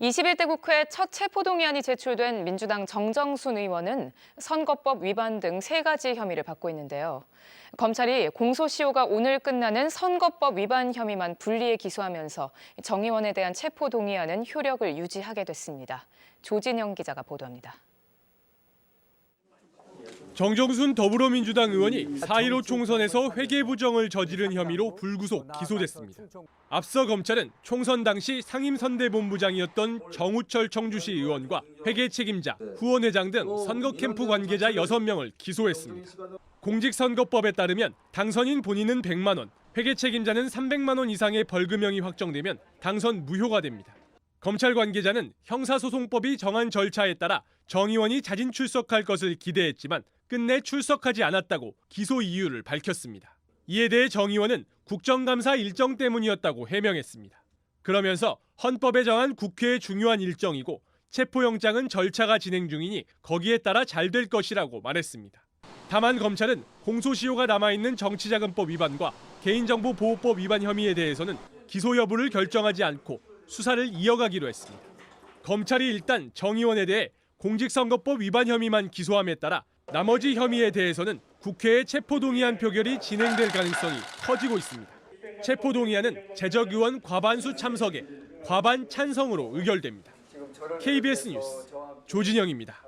21대 국회 첫 체포동의안이 제출된 민주당 정정순 의원은 선거법 위반 등 세 가지 혐의를 받고 있는데요. 검찰이 공소시효가 오늘 끝나는 선거법 위반 혐의만 분리해 기소하면서 정 의원에 대한 체포동의안은 효력을 유지하게 됐습니다. 조진영 기자가 보도합니다. 정정순 더불어민주당 의원이 4.15 총선에서 회계부정을 저지른 혐의로 불구속 기소됐습니다. 앞서 검찰은 총선 당시 상임선대본부장이었던 정우철 청주시 의원과 회계 책임자, 후원회장 등 선거 캠프 관계자 6명을 기소했습니다. 공직선거법에 따르면 당선인 본인은 100만 원, 회계 책임자는 300만 원 이상의 벌금형이 확정되면 당선 무효가 됩니다. 검찰 관계자는 형사소송법이 정한 절차에 따라 정 의원이 자진 출석할 것을 기대했지만 끝내 출석하지 않았다고 기소 이유를 밝혔습니다. 이에 대해 정 의원은 국정감사 일정 때문이었다고 해명했습니다. 그러면서 헌법에 정한 국회의 중요한 일정이고 체포영장은 절차가 진행 중이니 거기에 따라 잘 될 것이라고 말했습니다. 다만 검찰은 공소시효가 남아있는 정치자금법 위반과 개인정보보호법 위반 혐의에 대해서는 기소 여부를 결정하지 않고 수사를 이어가기로 했습니다. 검찰이 일단 정 의원에 대해 공직선거법 위반 혐의만 기소함에 따라 나머지 혐의에 대해서는 국회의 체포동의안 표결이 진행될 가능성이 커지고 있습니다. 체포동의안은 재적 의원 과반수 참석에 과반 찬성으로 의결됩니다. KBS 뉴스 조진영입니다.